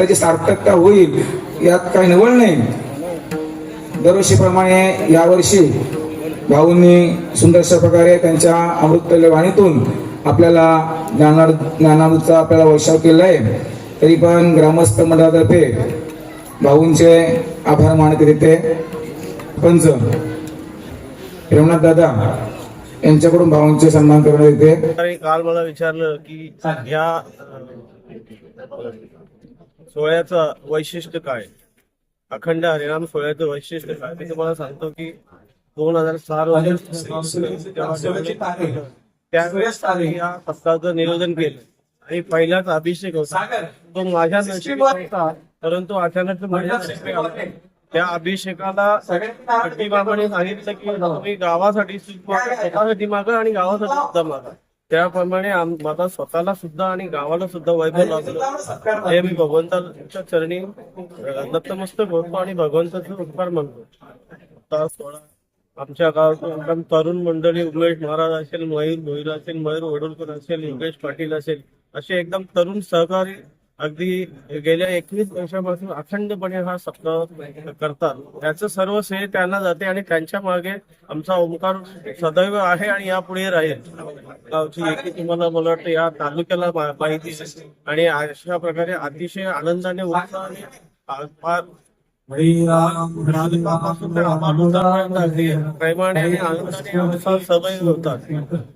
त्याची सार्थकता होईल यात काही नवल नाही. दरवर्षीप्रमाणे यावर्षी भाऊंनी सुंदरशा प्रकारे त्यांच्या अमृततुल्य वाणीतून आपल्याला ज्ञानार ज्ञानामृतचा आपल्याला वर्षाव केला आहे तरी पण ग्रामस्थ मंडळातर्फे भाऊंचे आभार मानत येते पंच प्रेमनाथ दादा यांच्याकडून भाऊंचे सन्मान करण्यात येते. काल मला विचारलं की या सोहळ्याचं वैशिष्ट्य काय? अखंड हरिनाम सोहळ्याचं वैशिष्ट्य काय? मी तुम्हाला सांगतो की दोन हजार चार त्यावेळेस या सप्ताहाचं नियोजन केलं. आणि पहिलाच अभिषेक होता. तो माझ्या होता. परंतु अचानक. त्या अभिषेकाला पाठीमागाने सांगितलं की तुम्ही गावासाठी स्वतःसाठी मागा आणि गावासाठी सुद्धा मागा. त्याप्रमाणे मला स्वतःला सुद्धा आणि गावाला सुद्धा वैभव लागलं. हे मी भगवंताच्या चरणी नतमस्तक होतो आणि भगवंताचे उपकार सोळा आमच्या गावातून एकदम तरुण मंडळी उमेश महाराज असेल मयूर भोईर असेल मयूर वडोलकर असेल योगेश पाटील असेल असे एकदम तरुण सहकारी अगदी गेल्या एकवीस वर्षापासून अखंडपणे हा सप्ताह करतात. त्याचं सर्व श्रेय त्यांना जाते आणि त्यांच्या मागे आमचा ओंकार सदैव आहे आणि यापुढे राहील. गावची एकी तुम्हाला मला वाटतं या तालुक्याला माहिती आणि अशा प्रकारे अतिशय आनंदाने उत्साहाने प्रेमाने होतात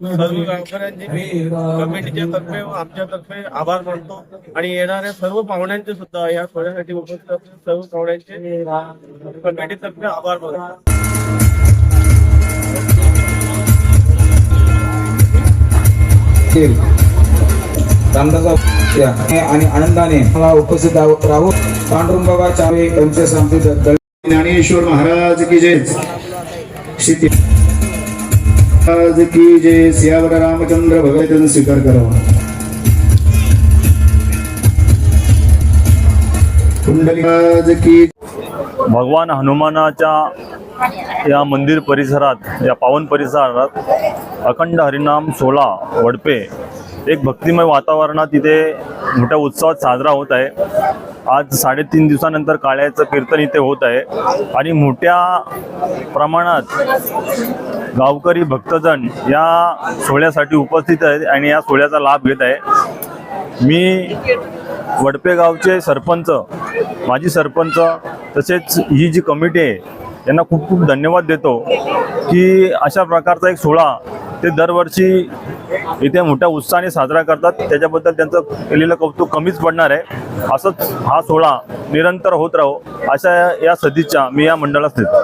सर्व कमिटीच्या तर्फे आमच्या तर्फे आभार मानतो आणि येणाऱ्या सर्व पाहुण्यांचे सुद्धा या सोहळ्यासाठी उपस्थित सर्व पाहुण्यांचे कमिटीतर्फे आभार मानतो रामदासा आणि आनंदाने मला उपस्थित राहू- राहून चावे यांचे सांगते ज्ञानेश्वर महाराज की जय. श्री महाराज की जय. सियावर रामचंद्र भगवतन स्वीकार करावा कुंडली की भगवान हनुमानाच्या या मंदिर परिसरात या पावन परिसरात अखंड हरिनाम सोळा वडपे एक भक्तिमय वातावरणात इथे मोठ्या उत्सवात साजरा होत आहे. आज साडेतीन दिवसानंतर काळ्याचं कीर्तन इथे होत आहे. आणि मोठ्या प्रमाणात गावकरी भक्तजन या सोहळ्यासाठी उपस्थित आहेत आणि या सोहळ्याचा लाभ घेत आहे. मी वडपे गावचे सरपंच माजी सरपंच तसेच ही जी कमिटी आहे यांना खूप खूप धन्यवाद देतो की अशा प्रकारचा एक सोहळा ते दरवर्षी इथे मोठ्या उत्साहाने साजरा करतात. त्याच्याबद्दल त्यांचं केलेलं कौतुक कमीच पडणार आहे. असंच हा सोहळा निरंतर होत राहो अशा या सदिच्छा मी या मंडळास देतो.